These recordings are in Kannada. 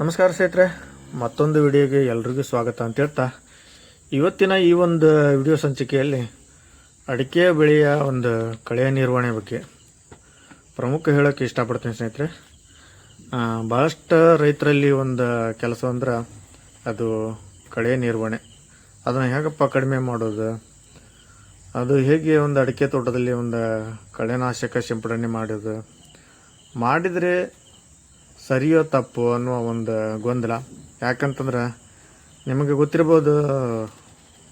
ನಮಸ್ಕಾರ ಸ್ನೇಹಿತರೆ, ಮತ್ತೊಂದು ವಿಡಿಯೋಗೆ ಎಲ್ರಿಗೂ ಸ್ವಾಗತ ಅಂತ ಹೇಳ್ತಾ, ಇವತ್ತಿನ ಈ ಒಂದು ವಿಡಿಯೋ ಸಂಚಿಕೆಯಲ್ಲಿ ಅಡಿಕೆ ಬೆಳೆಯ ಒಂದು ಕಳೆಯ ನಿರ್ವಹಣೆ ಬಗ್ಗೆ ಪ್ರಮುಖ ಹೇಳೋಕ್ಕೆ ಇಷ್ಟಪಡ್ತೀನಿ ಸ್ನೇಹಿತರೆ. ಭಾಳಷ್ಟು ರೈತರಲ್ಲಿ ಒಂದು ಕೆಲಸ ಅಂದ್ರೆ ಅದು ಕಳೆಯ ನಿರ್ವಹಣೆ. ಅದನ್ನು ಹೇಗಪ್ಪ ಕಡಿಮೆ ಮಾಡೋದು? ಅದು ಹೇಗೆ ಒಂದು ಅಡಿಕೆ ತೋಟದಲ್ಲಿ ಒಂದು ಕಳೆನಾಶಕ ಸಿಂಪಡಣೆ ಮಾಡೋದು? ಮಾಡಿದರೆ ಸರಿಯೋ ತಪ್ಪು ಅನ್ನುವ ಒಂದು ಗೊಂದಲ. ಯಾಕಂತಂದ್ರೆ ನಿಮಗೆ ಗೊತ್ತಿರ್ಬೋದು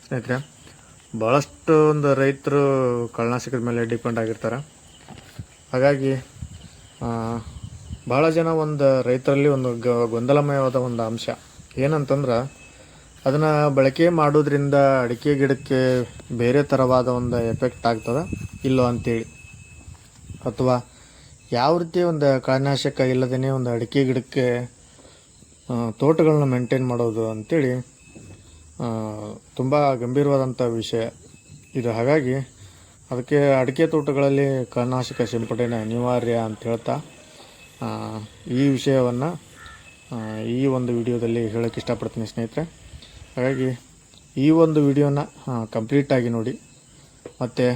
ಸ್ನೇಹಿತರೆ ಭಾಳಷ್ಟು ಒಂದು ರೈತರು ಕಳ್ಳನಾಶಕದ ಮೇಲೆ ಡಿಪೆಂಡ್ ಆಗಿರ್ತಾರೆ. ಹಾಗಾಗಿ ಭಾಳ ಜನ ಒಂದು ರೈತರಲ್ಲಿ ಒಂದು ಗೊಂದಲಮಯವಾದ ಒಂದು ಅಂಶ. ಏನಂತಂದ್ರೆ, ಅದನ್ನು ಬಳಕೆ ಮಾಡೋದ್ರಿಂದ ಅಡಿಕೆ ಗಿಡಕ್ಕೆ ಬೇರೆ ಥರವಾದ ಒಂದು ಎಫೆಕ್ಟ್ ಆಗ್ತದೆ, ಇಲ್ಲೋ ಅಂತೇಳಿ. ಅಥವಾ ಯಾವ ರೀತಿ ಒಂದು ಕಳೆನಾಶಕ ಇಲ್ಲದೇ ಒಂದು ಅಡಿಕೆ ಗಿಡಕ್ಕೆ ತೋಟಗಳನ್ನ ಮೇಂಟೈನ್ ಮಾಡೋದು ಅಂತೇಳಿ ತುಂಬ ಗಂಭೀರವಾದಂಥ ವಿಷಯ ಇದು. ಹಾಗಾಗಿ ಅದಕ್ಕೆ ಅಡಿಕೆ ತೋಟಗಳಲ್ಲಿ ಕಳೆನಾಶಕ ಸಿಂಪಡಣೆ ಅನಿವಾರ್ಯ ಅಂತ ಹೇಳ್ತಾ ಈ ವಿಷಯವನ್ನು ಈ ಒಂದು ವಿಡಿಯೋದಲ್ಲಿ ಹೇಳೋಕ್ಕೆ ಇಷ್ಟಪಡ್ತೀನಿ ಸ್ನೇಹಿತರೆ. ಹಾಗಾಗಿ ಈ ಒಂದು ವಿಡಿಯೋನ ಕಂಪ್ಲೀಟಾಗಿ ನೋಡಿ. ಮತ್ತು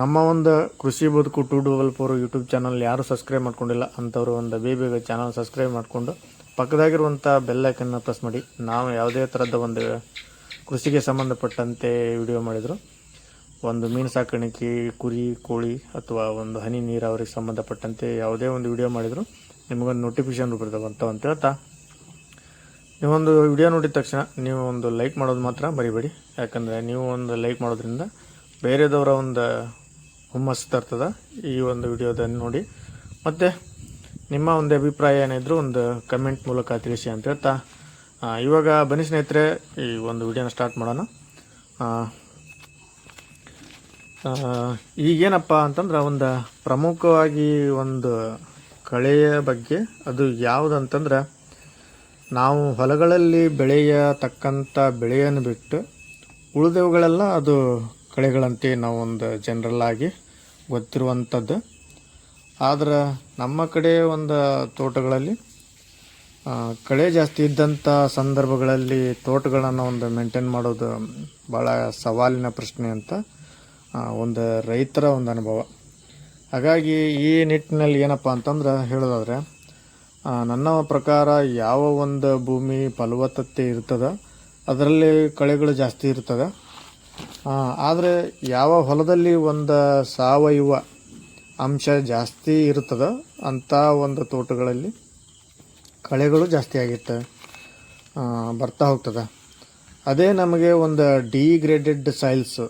ನಮ್ಮ ಒಂದು ಕೃಷಿ ಬದುಕು ಟು ಫೋರ್ ಯೂಟ್ಯೂಬ್ ಚಾನಲ್ ಯಾರು ಸಬ್ಸ್ಕ್ರೈಬ್ ಮಾಡ್ಕೊಂಡಿಲ್ಲ, ಅಂಥವ್ರು ಒಂದು ಬೇಗ ಚಾನಲ್ ಸಬ್ಸ್ಕ್ರೈಬ್ ಮಾಡಿಕೊಂಡು ಪಕ್ಕದಾಗಿರುವಂಥ ಬೆಲ್ಲೈಕನ್ನು ಪ್ರೆಸ್ ಮಾಡಿ. ನಾವು ಯಾವುದೇ ಥರದ ಒಂದು ಕೃಷಿಗೆ ಸಂಬಂಧಪಟ್ಟಂತೆ ವಿಡಿಯೋ ಮಾಡಿದರು. ಒಂದು ಮೀನು ಸಾಕಾಣಿಕೆ, ಕುರಿ, ಕೋಳಿ ಅಥವಾ ಒಂದು ಹನಿ ನೀರಾವರಿಗೆ ಸಂಬಂಧಪಟ್ಟಂತೆ ಯಾವುದೇ ಒಂದು ವಿಡಿಯೋ ಮಾಡಿದರು. ನಿಮಗೊಂದು ನೋಟಿಫಿಕೇಶನ್ ಬರ್ತವೆ ಅಂತ ಅಂತ ಹೇಳ್ತಾ. ನೀವೊಂದು ವಿಡಿಯೋ ನೋಡಿದ ತಕ್ಷಣ ನೀವು ಒಂದು ಲೈಕ್ ಮಾಡೋದು ಮಾತ್ರ ಬರಿಬೇಡಿ ಯಾಕಂದರೆ ನೀವು ಒಂದು ಲೈಕ್ ಮಾಡೋದ್ರಿಂದ ಬೇರೆದವರ ಒಂದು ಹುಮ್ಮಸ್ಸು ತರ್ತದ ಈ ಒಂದು ವಿಡಿಯೋದನ್ನು ನೋಡಿ. ಮತ್ತು ನಿಮ್ಮ ಒಂದು ಅಭಿಪ್ರಾಯ ಏನಿದ್ರು ಒಂದು ಕಮೆಂಟ್ ಮೂಲಕ ತಿಳಿಸಿ ಅಂತ ಹೇಳ್ತಾ ಇವಾಗ ಬನ್ನಿ ಸ್ನೇಹಿತರೆ, ಈ ಒಂದು ವಿಡಿಯೋನ ಸ್ಟಾರ್ಟ್ ಮಾಡೋಣ. ಈಗೇನಪ್ಪ ಅಂತಂದ್ರೆ ಒಂದು ಪ್ರಮುಖವಾಗಿ ಒಂದು ಕಳೆಯ ಬಗ್ಗೆ ಅದು ಯಾವುದಂತಂದ್ರೆ, ನಾವು ಹೊಲಗಳಲ್ಲಿ ಬೆಳೆಯತಕ್ಕಂಥ ಬೆಳೆಯನ್ನು ಬಿಟ್ಟು ಉಳಿದವುಗಳೆಲ್ಲ ಅದು ಕಳೆಗಳಂತೆ ನಾವು ಒಂದು ಜನರಲ್ ಆಗಿ ಗೊತ್ತಿರುವಂಥದ್ದು. ಆದ್ರೆ ನಮ್ಮ ಕಡೆ ಒಂದು ತೋಟಗಳಲ್ಲಿ ಕಳೆ ಜಾಸ್ತಿ ಇದ್ದಂಥ ಸಂದರ್ಭಗಳಲ್ಲಿ ತೋಟಗಳನ್ನು ಒಂದು ಮೇಂಟೈನ್ ಮಾಡೋದು ಭಾಳ ಸವಾಲಿನ ಪ್ರಶ್ನೆ ಅಂತ ಒಂದು ರೈತರ ಒಂದು ಅನುಭವ. ಹಾಗಾಗಿ ಈ ನಿಟ್ಟಿನಲ್ಲಿ ಏನಪ್ಪ ಅಂತಂದ್ರೆ ಹೇಳೋದಾದ್ರೆ ನನ್ನ ಪ್ರಕಾರ ಯಾವ ಒಂದು ಭೂಮಿ ಫಲವತ್ತತೆ ಇರ್ತದೆ, ಅದರಲ್ಲಿ ಕಳೆಗಳು ಜಾಸ್ತಿ ಇರ್ತದೆ ಆದರೆ ಯಾವ ಹೊಲದಲ್ಲಿ ಒಂದು ಸಾವಯವ ಅಂಶ ಜಾಸ್ತಿ ಇರ್ತದೆ ಅಂಥ ಒಂದು ತೋಟಗಳಲ್ಲಿ ಕಳೆಗಳು ಜಾಸ್ತಿ ಆಗಿರ್ತವೆ ಬರ್ತಾ ಹೋಗ್ತದೆ. ಅದೇ ನಮಗೆ ಒಂದು ಡಿಗ್ರೇಡೆಡ್ ಸಾಯಿಲ್ಸ್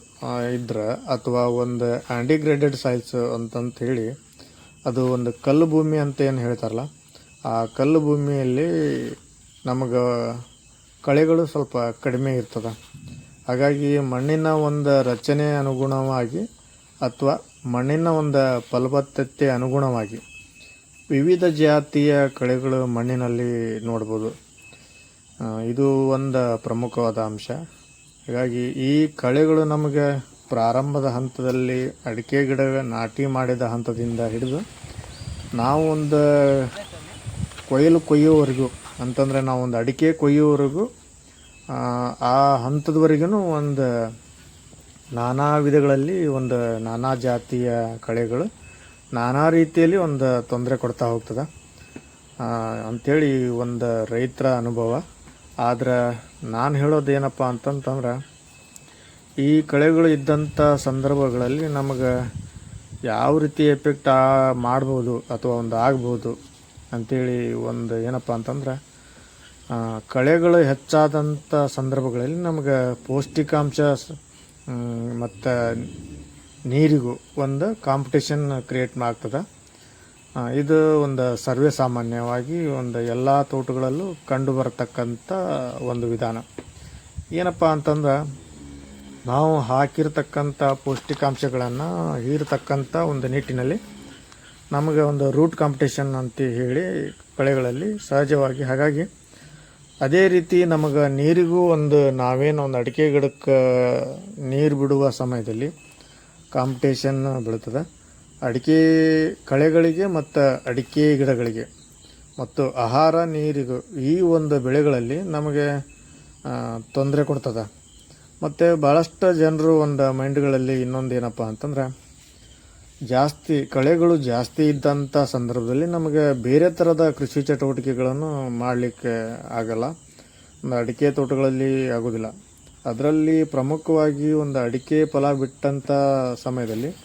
ಇದ್ರೆ ಅಥವಾ ಒಂದು ಆ್ಯಂಟಿಗ್ರೇಡೆಡ್ ಸಾಯಿಲ್ಸ್ ಅಂತಂತ ಹೇಳಿ ಅದು ಒಂದು ಕಲ್ಲು ಭೂಮಿ ಅಂತ ಏನು ಹೇಳ್ತಾರಲ್ಲ, ಆ ಕಲ್ಲು ಭೂಮಿಯಲ್ಲಿ ನಮಗೆ ಕಳೆಗಳು ಸ್ವಲ್ಪ ಕಡಿಮೆ ಇರ್ತದೆ. ಹಾಗಾಗಿ ಮಣ್ಣಿನ ಒಂದು ರಚನೆ ಅನುಗುಣವಾಗಿ ಅಥವಾ ಮಣ್ಣಿನ ಒಂದು ಫಲವತ್ತತೆ ಅನುಗುಣವಾಗಿ ವಿವಿಧ ಜಾತಿಯ ಕಳೆಗಳು ಮಣ್ಣಿನಲ್ಲಿ ನೋಡ್ಬೋದು. ಇದು ಒಂದು ಪ್ರಮುಖವಾದ ಅಂಶ. ಹಾಗಾಗಿ ಈ ಕಳೆಗಳು ನಮಗೆ ಪ್ರಾರಂಭದ ಹಂತದಲ್ಲಿ ಅಡಿಕೆ ಗಿಡ ನಾಟಿ ಮಾಡಿದ ಹಂತದಿಂದ ಹಿಡಿದು ನಾವು ಒಂದು ಕೊಯ್ಲು ಕೊಯ್ಯೋವರೆಗೂ, ಅಂತಂದರೆ ನಾವು ಒಂದು ಅಡಿಕೆ ಕೊಯ್ಯೋವರೆಗೂ ಆ, ಹಂತದವರೆಗೂ ಒಂದು ನಾನಾ ವಿಧಗಳಲ್ಲಿ ಒಂದು ನಾನಾ ಜಾತಿಯ ಕಳೆಗಳು ನಾನಾ ರೀತಿಯಲ್ಲಿ ಒಂದು ತೊಂದರೆ ಕೊಡ್ತಾ ಹೋಗ್ತದೆ. ಅಂಥೇಳಿ ಒಂದು ರೈತರ ಅನುಭವ. ಆದ್ರೆ ನಾನು ಹೇಳೋದು ಏನಪ್ಪ ಅಂತಂತಂದ್ರೆ ಈ ಕಳೆಗಳು ಇದ್ದಂಥ ಸಂದರ್ಭಗಳಲ್ಲಿ ನಮಗೆ ಯಾವ ರೀತಿ ಎಫೆಕ್ಟ್ ಮಾಡ್ಬೋದು ಅಥವಾ ಒಂದು ಆಗ್ಬೋದು ಅಂಥೇಳಿ ಒಂದು ಏನಪ್ಪ ಅಂತಂದ್ರೆ ಕಳೆಗಳು ಹೆಚ್ಚಾದಂಥ ಸಂದರ್ಭಗಳಲ್ಲಿ ನಮಗೆ ಪೌಷ್ಟಿಕಾಂಶ ಮತ್ತು ನೀರಿಗೂ ಒಂದು ಕಾಂಪಿಟೇಷನ್ ಕ್ರಿಯೇಟ್ ಆಗ್ತದೆ ಇದು ಒಂದು ಸರ್ವೇ ಸಾಮಾನ್ಯವಾಗಿ ಒಂದು ಎಲ್ಲ ತೋಟಗಳಲ್ಲೂ ಕಂಡು ಬರತಕ್ಕಂಥ ಒಂದು ವಿಧಾನ. ಏನಪ್ಪ ಅಂತಂದ್ರೆ, ನಾವು ಹಾಕಿರ್ತಕ್ಕಂಥ ಪೌಷ್ಟಿಕಾಂಶಗಳನ್ನು ಹೀರತಕ್ಕಂಥ ಒಂದು ನಿಟ್ಟಿನಲ್ಲಿ ನಮಗೆ ಒಂದು ರೂಟ್ ಕಾಂಪಿಟೇಷನ್ ಅಂತ ಹೇಳಿ ಕಳೆಗಳಲ್ಲಿ ಸಹಜವಾಗಿ ಹಾಗಾಗಿ ಅದೇ ರೀತಿ ನಮಗೆ ನೀರಿಗೂ ಒಂದು ನಾವೇನು ಒಂದು ಅಡಿಕೆ ಗಿಡಕ್ಕೆ ನೀರು ಬಿಡುವ ಸಮಯದಲ್ಲಿ ಕಾಂಪಿಟೇಷನ್ ಬೀಳ್ತದೆ. ಅಡಿಕೆ ಕಳೆಗಳಿಗೆ ಮತ್ತು ಅಡಿಕೆ ಗಿಡಗಳಿಗೆ ಮತ್ತು ಆಹಾರ ನೀರಿಗೂ ಈ ಒಂದು ಬೆಳೆಗಳಲ್ಲಿ ನಮಗೆ ತೊಂದರೆ ಕೊಡ್ತದೆ. ಮತ್ತು ಭಾಳಷ್ಟು ಜನರು ಒಂದು ಮೈಂಡ್ಗಳಲ್ಲಿ ಇನ್ನೊಂದು ಏನಪ್ಪ ಅಂತಂದ್ರೆ ಜಾಸ್ತಿ, ಕಳೆಗಳು ಜಾಸ್ತಿ ಇದ್ದಂಥ ಸಂದರ್ಭದಲ್ಲಿ ನಮಗೆ ಬೇರೆ ಥರದ ಕೃಷಿ ಚಟುವಟಿಕೆಗಳನ್ನು ಮಾಡಲಿಕ್ಕೆ ಆಗಲ್ಲ. ಒಂದು ಅಡಿಕೆ ತೋಟಗಳಲ್ಲಿ ಆಗೋದಿಲ್ಲ. ಅದರಲ್ಲಿ ಪ್ರಮುಖವಾಗಿ ಒಂದು ಅಡಿಕೆ ಫಲ ಬಿಟ್ಟಂಥ ಸಮಯದಲ್ಲಿ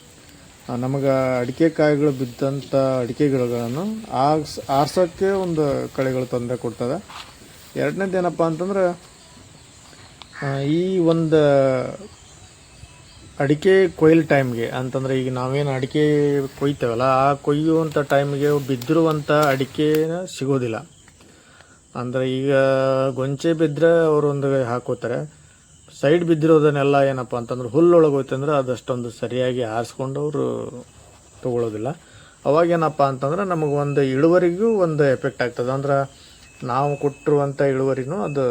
ನಮಗೆ ಅಡಿಕೆ ಕಾಯಿಗಳು ಬಿದ್ದಂಥ ಅಡಿಕೆ ಗಿಡಗಳನ್ನು ಆರ್ಸ್, ಆರ್ಸೋಕ್ಕೆ ಒಂದು ಕಳೆಗಳು ತೊಂದರೆ ಕೊಡ್ತದೆ. ಎರಡನೇದು ಏನಪ್ಪ ಅಂತಂದ್ರೆ ಈ ಒಂದು ಅಡಿಕೆ ಕೊಯ್ಲು ಟೈಮ್ಗೆ, ಅಂತಂದ್ರೆ ಈಗ ನಾವೇನು ಅಡಿಕೆ ಕೊಯ್ತೇವಲ್ಲ, ಆ ಕೊಯ್ಯುವಂಥ ಟೈಮ್ಗೆ ಬಿದ್ದಿರುವಂಥ ಅಡಿಕೆನ ಸಿಗೋದಿಲ್ಲ. ಅಂದರೆ ಈಗ ಗೊಂಚೆ ಬಿದ್ದರೆ ಅವರೊಂದು ಹಾಕೋತಾರೆ. ಸೈಡ್ ಬಿದ್ದಿರೋದನ್ನೆಲ್ಲ ಏನಪ್ಪ ಅಂತಂದ್ರೆ ಹುಲ್ಲೊಳಗೆ ಹೋಯ್ತಂದ್ರೆ ಅದಷ್ಟೊಂದು ಸರಿಯಾಗಿ ಆರಿಸ್ಕೊಂಡು ಅವರು ತೊಗೊಳ್ಳೋದಿಲ್ಲ ಅವಾಗೇನಪ್ಪ ಅಂತಂದ್ರೆ ನಮಗೆ ಒಂದು ಇಳುವರಿಗೂ ಒಂದು ಎಫೆಕ್ಟ್ ಆಗ್ತದೆ. ಅಂದ್ರೆ ನಾವು ಕೊಟ್ಟಿರುವಂಥ ಇಳುವರಿನೂ ಅದು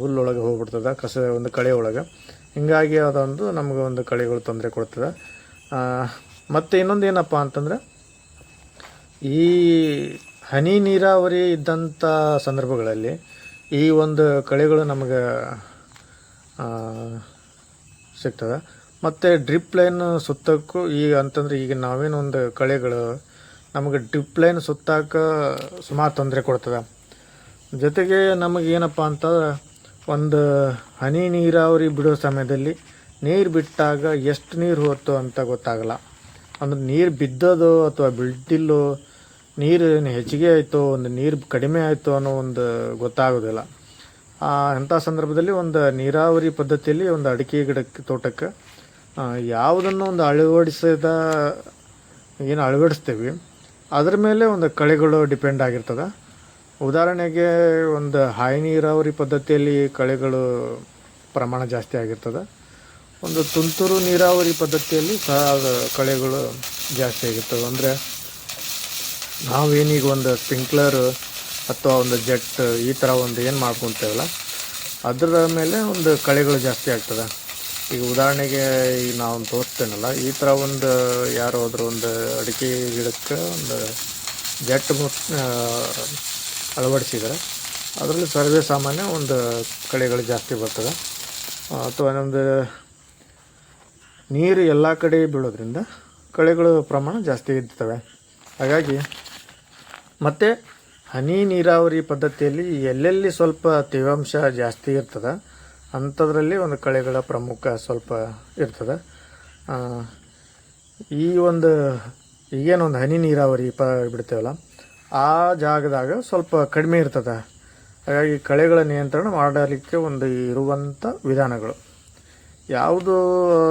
ಹುಲ್ಲೊಳಗೆ ಹೋಗ್ಬಿಡ್ತದೆ, ಕಸ, ಒಂದು ಕಳೆ ಒಳಗೆ. ಹಿಂಗಾಗಿ ಅದೊಂದು ನಮಗೆ ಒಂದು ಕಳೆಗಳು ತೊಂದರೆ ಕೊಡ್ತದೆ. ಮತ್ತು ಇನ್ನೊಂದು ಏನಪ್ಪ ಅಂತಂದ್ರೆ, ಈ ಹನಿ ನೀರಾವರಿ ಇದ್ದಂಥ ಸಂದರ್ಭಗಳಲ್ಲಿ ಈ ಒಂದು ಕಳೆಗಳು ನಮಗೆ ಸಿಗ್ತದೆ. ಮತ್ತು ಡ್ರಿಪ್ ಲೈನ್ ಸುತ್ತಕ್ಕೂ ಈಗ ಅಂತಂದ್ರೆ ಈಗ ನಾವೇನು ಒಂದು ಕಳೆಗಳು ನಮಗೆ ಡ್ರಿಪ್ ಲೈನ್ ಸುತ್ತಾಕ ಸುಮಾರು ತೊಂದರೆ ಕೊಡ್ತದೆ. ಜೊತೆಗೆ ನಮಗೇನಪ್ಪ ಅಂತಂದ್ರೆ ಒಂದು ಹನಿ ನೀರಾವರಿ ಬಿಡೋ ಸಮಯದಲ್ಲಿ ನೀರು ಬಿಟ್ಟಾಗ ಎಷ್ಟು ನೀರು ಹೋಯ್ತು ಅಂತ ಗೊತ್ತಾಗಲ್ಲ. ಅಂದ್ರೆ ನೀರು ಬಿದ್ದೋದು ಅಥವಾ ಬಿಡ್ದಿಲ್ಲೋ ನೀರು ಏನು ಹೆಚ್ಚಿಗೆ ಆಯಿತು, ಒಂದು ನೀರು ಕಡಿಮೆ ಆಯಿತು ಅನ್ನೋ ಒಂದು ಗೊತ್ತಾಗೋದಿಲ್ಲ. ಅಂಥ ಸಂದರ್ಭದಲ್ಲಿ ಒಂದು ನೀರಾವರಿ ಪದ್ಧತಿಯಲ್ಲಿ ಒಂದು ಅಡಿಕೆ ಗಿಡಕ್ಕೆ, ತೋಟಕ್ಕೆ ಯಾವುದನ್ನು ಒಂದು ಅಳವಡಿಸಿದ, ಏನು ಅಳವಡಿಸ್ತೀವಿ. ಅದ್ರ ಮೇಲೆ ಒಂದು ಕಳೆಗಳು ಡಿಪೆಂಡ್ ಆಗಿರ್ತದೆ. ಉದಾಹರಣೆಗೆ ಒಂದು ಹಾಯಿ ನೀರಾವರಿ ಪದ್ಧತಿಯಲ್ಲಿ ಕಳೆಗಳು ಪ್ರಮಾಣ ಜಾಸ್ತಿ ಆಗಿರ್ತದೆ. ಒಂದು ತುಂತುರು ನೀರಾವರಿ ಪದ್ಧತಿಯಲ್ಲಿ ಸಹ ಕಳೆಗಳು ಜಾಸ್ತಿ ಆಗಿರ್ತವೆ. ಅಂದರೆ ನಾವೇನೀಗ ಒಂದು ಸ್ಪ್ರಿಂಕ್ಲರ್ ಅಥವಾ ಒಂದು ಜೆಟ್ ಈ ಥರ ಒಂದು ಏನು ಮಾಡ್ಕೊತೇವಲ್ಲ ಅದರ ಮೇಲೆ ಒಂದು ಕಳೆಗಳು ಜಾಸ್ತಿ ಆಗ್ತದೆ. ಈಗ ಉದಾಹರಣೆಗೆ ಈಗ ನಾವು ತೋರಿಸ್ತೇನಲ್ಲ, ಈ ಥರ ಒಂದು ಯಾರೋ ಅದ್ರ ಒಂದು ಅಡಿಕೆ ಗಿಡಕ್ಕೆ ಒಂದು ಜೆಟ್ ಅಳವಡಿಸಿದ್ದಾರೆ. ಅದರಲ್ಲಿ ಸರ್ವೇ ಸಾಮಾನ್ಯ ಒಂದು ಕಳೆಗಳು ಜಾಸ್ತಿ ಬರ್ತದೆ. ಅಥವಾ ಒಂದು ನೀರು ಎಲ್ಲ ಕಡೆ ಬೀಳೋದ್ರಿಂದ ಕಳೆಗಳು ಪ್ರಮಾಣ ಜಾಸ್ತಿ ಇರ್ತವೆ. ಹಾಗಾಗಿ ಮತ್ತು ಹನಿ ನೀರಾವರಿ ಪದ್ಧತಿಯಲ್ಲಿ ಎಲ್ಲೆಲ್ಲಿ ಸ್ವಲ್ಪ ತೇವಾಂಶ ಜಾಸ್ತಿ ಇರ್ತದೆ ಅಂಥದ್ರಲ್ಲಿ ಒಂದು ಕಳೆಗಳ ಪ್ರಮುಖ ಸ್ವಲ್ಪ ಇರ್ತದೆ. ಈ ಒಂದು ಈಗೇನೊಂದು ಹನಿ ನೀರಾವರಿ ಪ, ಬಿಡ್ತೇವಲ್ಲ ಆ ಜಾಗದಾಗ ಸ್ವಲ್ಪ ಕಡಿಮೆ ಇರ್ತದೆ. ಹಾಗಾಗಿ ಕಳೆಗಳ ನಿಯಂತ್ರಣ ಮಾಡಲಿಕ್ಕೆ ಒಂದು ಇರುವಂಥ ವಿಧಾನಗಳು. ಯಾವುದು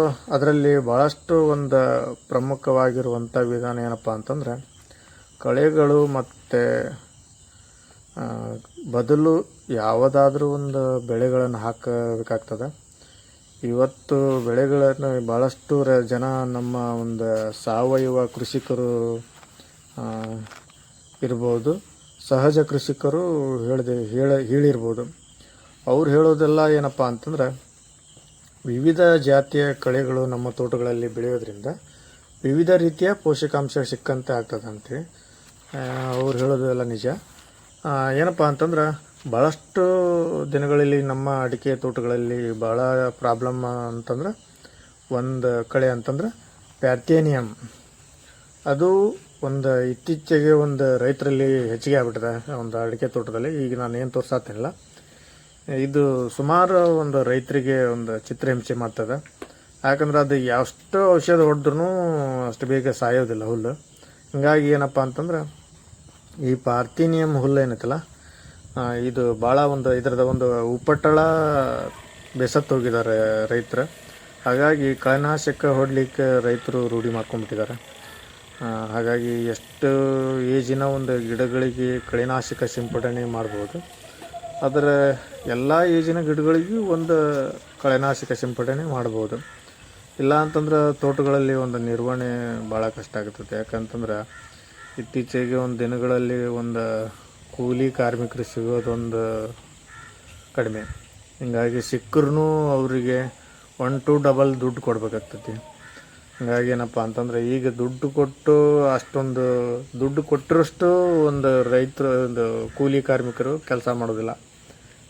ಅದರಲ್ಲಿ ಭಾಳಷ್ಟು ಒಂದು ಪ್ರಮುಖವಾಗಿರುವಂಥ ವಿಧಾನ ಏನಪ್ಪ ಅಂತಂದರೆ, ಕಳೆಗಳು ಮತ್ತು ಬದಲು ಯಾವುದಾದ್ರೂ ಒಂದು ಬೆಳೆಗಳನ್ನು ಹಾಕಬೇಕಾಗ್ತದೆ. ಇವತ್ತು ಬೆಳೆಗಳನ್ನು ಭಾಳಷ್ಟು ಜನ ನಮ್ಮ ಒಂದು ಸಾವಯವ ಕೃಷಿಕರು ಇರ್ಬೋದು. ಸಹಜ ಕೃಷಿಕರು ಹೇಳಿದೆ, ಹೇಳ, ಹೇಳಿರ್ಬೋದು. ಅವ್ರು ಹೇಳೋದೆಲ್ಲ ಏನಪ್ಪ ಅಂತಂದ್ರೆ, ವಿವಿಧ ಜಾತಿಯ ಕಳೆಗಳು ನಮ್ಮ ತೋಟಗಳಲ್ಲಿ ಬೆಳೆಯೋದ್ರಿಂದ ವಿವಿಧ ರೀತಿಯ ಪೋಷಕಾಂಶ ಸಿಕ್ಕಂತೆ ಆಗ್ತದೆ ಅಂತೇಳಿ ಅವ್ರು ಹೇಳೋದು ಹೇಳೋದೆಲ್ಲ ನಿಜ. ಏನಪ್ಪ ಅಂತಂದ್ರೆ ಭಾಳಷ್ಟು ದಿನಗಳಲ್ಲಿ ನಮ್ಮ ಅಡಿಕೆ ತೋಟಗಳಲ್ಲಿ ಭಾಳ ಪ್ರಾಬ್ಲಮ್ ಅಂತಂದ್ರೆ, ಒಂದು ಕಳೆ ಅಂತಂದ್ರೆ ಪ್ಯಾಥೇನಿಯಮ್ ಅದು ಒಂದು ಇತ್ತೀಚೆಗೆ ಒಂದು ರೈತರಲ್ಲಿ ಹೆಚ್ಚಿಗೆ ಆಗ್ಬಿಟ್ಟಿದೆ ಒಂದು ಅಡಿಕೆ ತೋಟದಲ್ಲಿ. ಈಗ ನಾನು ಏನು ತೋರ್ಸಾತಿಲ್ಲ ಇದು ಸುಮಾರು ಒಂದು ರೈತರಿಗೆ ಒಂದು ಚಿತ್ರಹಿಂಸೆ ಮಾಡ್ತದೆ. ಯಾಕಂದ್ರೆ ಅದು ಎಷ್ಟು ಔಷಧ ಹೊಡೆದ್ರೂ ಅಷ್ಟು ಬೇಗ ಸಾಯೋದಿಲ್ಲ ಹುಲ್ಲು. ಹಿಂಗಾಗಿ ಏನಪ್ಪ ಅಂತಂದ್ರೆ, ಈ ಪಾರ್ಥಿನಿಯಂ ಹುಲ್ಲು ಏನೈತಲ್ಲ ಇದು ಭಾಳ ಒಂದು ಇದರದ ಒಂದು ಬೆಸತ್ತು ಹೋಗಿದ್ದಾರೆ ರೈತರು. ಹಾಗಾಗಿ ಕಳೆನಾಶಕ ಹೊಡ್ಲಿಕ್ಕೆ ರೈತರು ರೂಢಿ ಮಾಡ್ಕೊಂಡ್ಬಿಟ್ಟಿದ್ದಾರೆ. ಹಾಗಾಗಿ ಎಷ್ಟು ಏಜಿನ ಒಂದು ಗಿಡಗಳಿಗೆ ಕಳೆನಾಶಕ ಸಿಂಪಡಣೆ ಮಾಡ್ಬೋದು. ಅದರ ಎಲ್ಲ ಏಜಿನ ಗಿಡಗಳಿಗೂ ಒಂದು ಕಳೆನಾಶಕ ಸಿಂಪಡಣೆ ಮಾಡ್ಬೋದು. ಇಲ್ಲ ಅಂತಂದ್ರೆ ತೋಟಗಳಲ್ಲಿ ಒಂದು ನಿರ್ವಹಣೆ ಭಾಳ ಕಷ್ಟ ಆಗ್ತದೆ. ಯಾಕಂತಂದ್ರೆ ಇತ್ತೀಚೆಗೆ ಒಂದು ದಿನಗಳಲ್ಲಿ ಒಂದು ಕೂಲಿ ಕಾರ್ಮಿಕರು ಸಿಗೋದೊಂದು ಕಡಿಮೆ. ಹಿಂಗಾಗಿ ಸಿಕ್ಕರೂ ಅವರಿಗೆ ಒನ್ ಟು ಡಬಲ್ ದುಡ್ಡು ಕೊಡ್ಬೇಕಾಗ್ತೈತಿ ಹಂಗಾಗಿ ಏನಪ್ಪ ಅಂತಂದ್ರೆ ಈಗ ದುಡ್ಡು ಕೊಟ್ಟು ಅಷ್ಟೊಂದು ದುಡ್ಡು ಕೊಟ್ಟಿರೋಷ್ಟು ಒಂದು ರೈತರು, ಒಂದು ಕೂಲಿ ಕಾರ್ಮಿಕರು ಕೆಲಸ ಮಾಡೋದಿಲ್ಲ.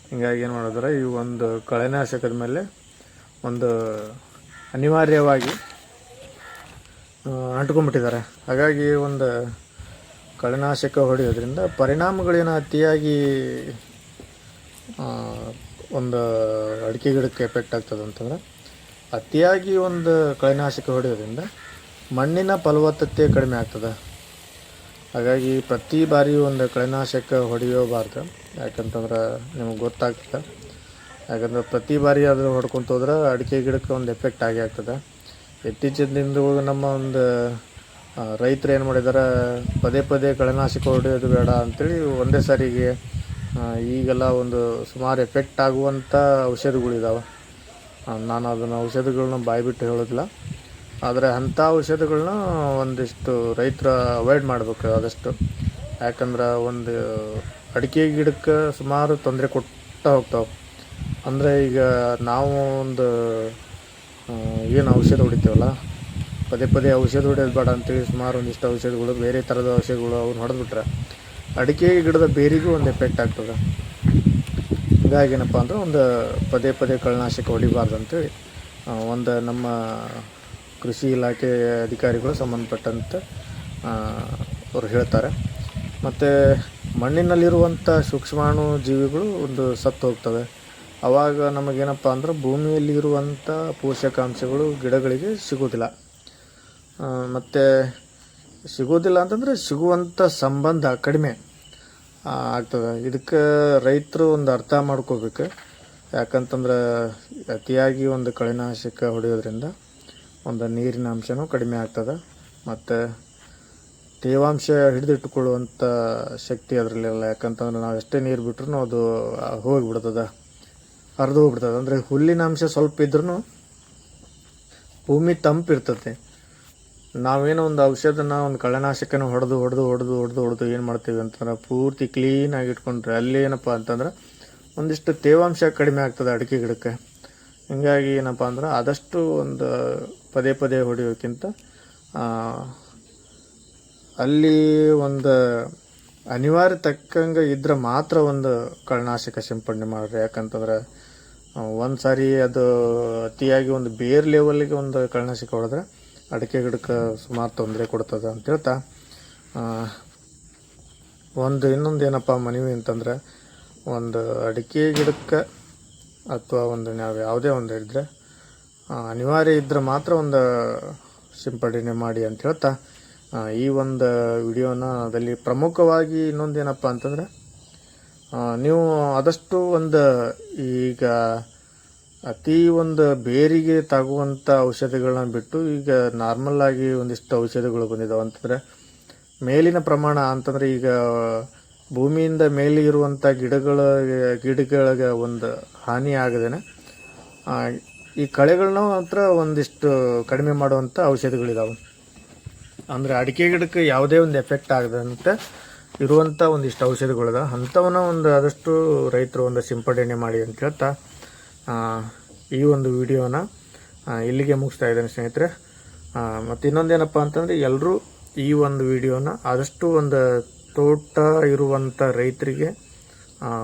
ಹಿಂಗಾಗಿ ಏನು ಮಾಡಿದ್ರೆ, ಈ ಒಂದು ಕಳೆನಾಶಕದ ಮೇಲೆ ಒಂದು ಅನಿವಾರ್ಯವಾಗಿ ಅಂಟ್ಕೊಂಡ್ಬಿಟ್ಟಿದ್ದಾರೆ. ಹಾಗಾಗಿ ಒಂದು ಕಳೆನಾಶಕ ಹೊಡೆಯೋದ್ರಿಂದ ಪರಿಣಾಮಗಳೇನು ಅತಿಯಾಗಿ ಒಂದು ಅಡಿಕೆ ಗಿಡಕ್ಕೆ ಎಫೆಕ್ಟ್ ಆಗ್ತದೆ ಅಂತಂದ್ರೆ ಅತಿಯಾಗಿ ಒಂದು ಕಳೆನಾಶಕ ಹೊಡೆಯೋದ್ರಿಂದ ಮಣ್ಣಿನ ಫಲವತ್ತತೆ ಕಡಿಮೆ ಆಗ್ತದೆ. ಹಾಗಾಗಿ ಪ್ರತಿ ಬಾರಿ ಒಂದು ಕಳೆನಾಶಕ ಹೊಡೆಯೋಬಾರ್ದು. ಯಾಕಂತಂದ್ರೆ ನಿಮಗೆ ಗೊತ್ತಾಗ್ತದೆ. ಯಾಕಂದ್ರೆ ಪ್ರತಿ ಬಾರಿ ಅದನ್ನು ಹೊಡ್ಕೊಂತ ಹೋದ್ರೆ ಅಡಿಕೆ ಗಿಡಕ್ಕೆ ಒಂದು ಎಫೆಕ್ಟ್ ಆಗಿ ಆಗ್ತದೆ. ಇತ್ತೀಚಿನ ದಿನದೊಳಗೆ ನಮ್ಮ ಒಂದು ರೈತರು ಏನು ಮಾಡಿದ್ದಾರೆ ಪದೇ ಪದೇ ಕಳೆನಾಶಕ ಹೊಡೆಯೋದು ಬೇಡ ಅಂಥೇಳಿ ಒಂದೇ ಸಾರಿಗೆ ಈಗೆಲ್ಲ ಒಂದು ಸುಮಾರು ಎಫೆಕ್ಟ್ ಆಗುವಂಥ ಔಷಧಿಗಳಿದಾವೆ ನಾನು ಅದನ್ನು ಔಷಧಿಗಳನ್ನ ಬಾಯ್ಬಿಟ್ಟು ಹೇಳೋದಿಲ್ಲ. ಆದರೆ ಅಂಥ ಔಷಧಿಗಳನ್ನ ಒಂದಿಷ್ಟು ರೈತರ ಅವಾಯ್ಡ್ ಮಾಡಬೇಕು ಆದಷ್ಟು. ಯಾಕಂದ್ರೆ ಒಂದು ಅಡಿಕೆ ಗಿಡಕ್ಕೆ ಸುಮಾರು ತೊಂದರೆ ಕೊಡ್ತಾ ಹೋಗ್ತಾವೆ. ಅಂದರೆ ಈಗ ನಾವು ಒಂದು ಏನು ಔಷಧ ಹೊಡಿತೀವಲ್ಲ? ಪದೇ ಪದೇ ಔಷಧ ಹೊಡೆಯೋದು ಬೇಡ ಅಂತೇಳಿ ಸುಮಾರು ಒಂದಿಷ್ಟು ಔಷಧಿಗಳು, ಬೇರೆ ಥರದ ಔಷಧಿಗಳು ಅವ್ನು ಹೊಡೆದ್ಬಿಟ್ರೆ. ಅಡಿಕೆ ಗಿಡದ ಬೇರಿಗೂ ಒಂದು ಎಫೆಕ್ಟ್ ಆಗ್ತದೆ. ಹೀಗಾಗಿ ಏನಪ್ಪ ಅಂದ್ರೆ ಒಂದು ಪದೇ ಪದೇ ಕಳನಾಶಕ ಹೊಡಿಬಾರ್ದು ಅಂತೇಳಿ ಒಂದು ನಮ್ಮ ಕೃಷಿ ಇಲಾಖೆ ಅಧಿಕಾರಿಗಳು ಸಂಬಂಧಪಟ್ಟಂತೆ ಅವರು ಹೇಳ್ತಾರೆ. ಮತ್ತು ಮಣ್ಣಿನಲ್ಲಿರುವಂಥ ಸೂಕ್ಷ್ಮಾಣು ಜೀವಿಗಳು ಒಂದು ಸತ್ತು ಹೋಗ್ತವೆ. ಆವಾಗ ನಮಗೇನಪ್ಪ ಅಂದ್ರೆ ಭೂಮಿಯಲ್ಲಿ ಇರುವಂಥ ಪೋಷಕಾಂಶಗಳು ಗಿಡಗಳಿಗೆ ಸಿಗೋದಿಲ್ಲ ಮತ್ತು ಸಿಗೋದಿಲ್ಲ ಅಂತಂದರೆ ಸಿಗುವಂಥ ಸಂಬಂಧ ಕಡಿಮೆ. ಆಗ್ತದೆ. ಇದಕ್ಕೆ ರೈತರು ಒಂದು ಅರ್ಥ ಮಾಡ್ಕೋಬೇಕು. ಯಾಕಂತಂದ್ರೆ ಅತಿಯಾಗಿ ಒಂದು ಕಳೆನಾಶಕ ಹೊಡೆಯೋದ್ರಿಂದ ಒಂದು ನೀರಿನ ಅಂಶನೂ ಕಡಿಮೆ ಆಗ್ತದೆ. ಮತ್ತು ತೇವಾಂಶ ಹಿಡಿದಿಟ್ಟುಕೊಳ್ಳುವಂಥ ಶಕ್ತಿ ಅದರಲ್ಲಿಲ್ಲ. ಯಾಕಂತಂದ್ರೆ ನಾವು ಎಷ್ಟೇ ನೀರು ಬಿಟ್ರೂ ಅದು ಹೋಗಿಬಿಡ್ತದೆ. ಹರಿದು ಹೋಗ್ಬಿಡ್ತದೆ. ಅಂದರೆ ಹುಲ್ಲಿನ ಅಂಶ ಸ್ವಲ್ಪ ಇದ್ರೂ ಭೂಮಿ ತಂಪಿರ್ತದೆ ನಾವೇನೋ ಒಂದು ಔಷಧನ, ಒಂದು ಕಳೆನಾಶಕನ ಹೊಡೆದು ಹೊಡೆದು ಹೊಡೆದು ಹೊಡೆದು ಹೊಡೆದು ಏನು ಮಾಡ್ತೀವಿ ಅಂತಂದ್ರೆ ಪೂರ್ತಿ ಕ್ಲೀನಾಗಿ ಇಟ್ಕೊಂಡ್ರೆ ಅಲ್ಲಿ ಏನಪ್ಪ ಅಂತಂದ್ರೆ ಒಂದಿಷ್ಟು ತೇವಾಂಶ ಕಡಿಮೆ ಆಗ್ತದೆ ಅಡಿಕೆ ಗಿಡಕ್ಕೆ. ಹಿಂಗಾಗಿ ಏನಪ್ಪ ಅಂದ್ರೆ ಆದಷ್ಟು ಒಂದು ಪದೇ ಪದೇ ಹೊಡೆಯೋಕ್ಕಿಂತ ಅಲ್ಲಿ ಒಂದು ಅನಿವಾರ್ಯ ತಕ್ಕಂಗೆ ಇದ್ರೆ ಮಾತ್ರ ಒಂದು ಕಳೆನಾಶಕ ಸಿಂಪಡಣೆ ಮಾಡ್ರಿ. ಯಾಕಂತಂದ್ರೆ ಒಂದು ಸಾರಿ ಅದು ಅತಿಯಾಗಿ ಒಂದು ಬೇರ್ ಲೆವೆಲ್ಗೆ ಒಂದು ಕಳೆನಾಶಕ ಹೊಡೆದ್ರೆ ಅಡಿಕೆ ಗಿಡಕ್ಕೆ ಸುಮಾರು ತೊಂದರೆ ಕೊಡ್ತದೆ ಅಂತ ಹೇಳ್ತಾ. ಒಂದು ಇನ್ನೊಂದು ಏನಪ್ಪ ಮನವಿ ಅಂತಂದ್ರೆ, ಒಂದು ಅಡಿಕೆ ಗಿಡಕ್ಕೆ ಅಥವಾ ಒಂದು ನಾವು ಯಾವುದೇ ಒಂದು ಇದ್ದರೆ ಅನಿವಾರ್ಯ ಇದ್ದರೆ ಮಾತ್ರ ಒಂದು ಸಿಂಪಡಣೆ ಮಾಡಿ ಅಂತ ಹೇಳ್ತಾ. ಈ ಒಂದು ವಿಡಿಯೋನ ಅದಲ್ಲಿ ಪ್ರಮುಖವಾಗಿ ಇನ್ನೊಂದು ಏನಪ್ಪ ಅಂತಂದರೆ ನೀವು ಆದಷ್ಟು ಒಂದು ಈಗ ಅತಿ ಒಂದು ಬೇರಿಗೆ ತಾಗುವಂಥ ಔಷಧಿಗಳನ್ನ ಬಿಟ್ಟು ಈಗ ನಾರ್ಮಲ್ ಆಗಿ ಒಂದಿಷ್ಟು ಔಷಧಿಗಳು ಬಂದಿದ್ದಾವೆ ಅಂತಂದರೆ ಮೇಲಿನ ಪ್ರಮಾಣ ಅಂತಂದರೆ ಈಗ ಭೂಮಿಯಿಂದ ಮೇಲೆ ಇರುವಂಥ ಗಿಡಗಳ, ಗಿಡಗಳಿಗೆ ಒಂದು ಹಾನಿ ಆಗದೇನೆ ಈ ಕಳೆಗಳನ್ನ ಮಾತ್ರ ಒಂದಿಷ್ಟು ಕಡಿಮೆ ಮಾಡುವಂಥ ಔಷಧಿಗಳಿದಾವೆ. ಅಂದರೆ ಅಡಿಕೆ ಗಿಡಕ್ಕೆ ಯಾವುದೇ ಒಂದು ಎಫೆಕ್ಟ್ ಆಗದಂತೆ ಇರುವಂಥ ಒಂದಿಷ್ಟು ಔಷಧಿಗಳಿದಾವೆ. ಅಂಥವನ್ನ ಒಂದು ಆದಷ್ಟು ರೈತರು ಒಂದು ಸಿಂಪಡಣೆ ಮಾಡಿ ಅಂತ ಹೇಳ್ತಾ ಈ ಒಂದು ವಿಡಿಯೋನ ಇಲ್ಲಿಗೆ ಮುಗಿಸ್ತಾ ಇದ್ದೇನೆ ಸ್ನೇಹಿತರೆ. ಮತ್ತು ಇನ್ನೊಂದೇನಪ್ಪ ಅಂತಂದರೆ ಎಲ್ಲರೂ ಈ ಒಂದು ವಿಡಿಯೋನ ಆದಷ್ಟು ಒಂದು ತೋಟ ಇರುವಂಥ ರೈತರಿಗೆ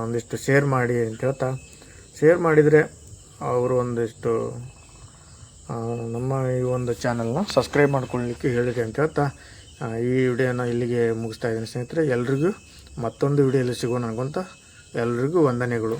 ಒಂದಿಷ್ಟು ಶೇರ್ ಮಾಡಿ ಅಂತ ಹೇಳ್ತಾ. ಶೇರ್ ಮಾಡಿದರೆ ಅವರು ಒಂದಿಷ್ಟು ನಮ್ಮ ಈ ಒಂದು ಚಾನಲ್ನ ಸಬ್ಸ್ಕ್ರೈಬ್ ಮಾಡ್ಕೊಳ್ಳಿಕ್ಕೆ ಹೇಳಿದೆ ಅಂತ ಹೇಳ್ತಾ. ಈ ವಿಡಿಯೋನ ಇಲ್ಲಿಗೆ ಮುಗಿಸ್ತಾ ಇದ್ದೀನಿ ಸ್ನೇಹಿತರೆ. ಎಲ್ರಿಗೂ ಮತ್ತೊಂದು ವಿಡಿಯೋಲಿ ಸಿಗೋಣ ಅನ್ಕೊಂತ ಎಲ್ರಿಗೂ ವಂದನೆಗಳು.